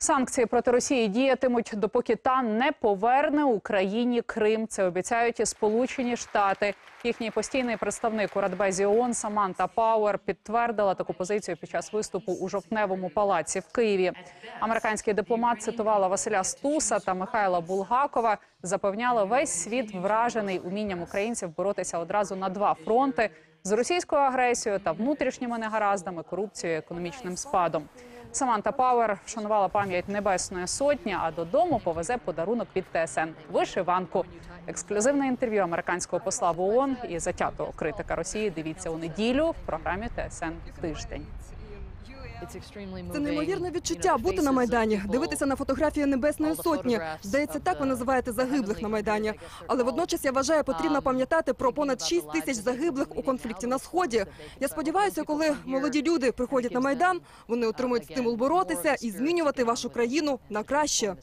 Санкції проти Росії діятимуть, допоки та не поверне Україні Крим. Це обіцяють і Сполучені Штати. Їхній постійний представник у Радбезі ООН Саманта Пауер підтвердила таку позицію під час виступу у жовтневому палаці в Києві. Американський дипломат цитувала Василя Стуса та Михайла Булгакова. Запевняли, весь світ вражений умінням українців боротися одразу на два фронти з російською агресією та внутрішніми негараздами, корупцією, економічним спадом. Саманта Пауер вшанувала пам'ять Небесної Сотні, а додому повезе подарунок від ТСН – вишиванку. Ексклюзивне інтерв'ю американського посла в ООН і затятого критика Росії. Дивіться у неділю в програмі ТСН Тиждень. Це неймовірне відчуття бути на майдані, дивитися на фотографії Небесної Сотні. Здається, так ви називаєте загиблих на майдані. Але водночас я вважаю, потрібно пам'ятати про понад 6 тисяч загиблих у конфлікті на сході. Я сподіваюся, коли молоді люди приходять на майдан, вони отримують стимул боротися і змінювати вашу країну на краще.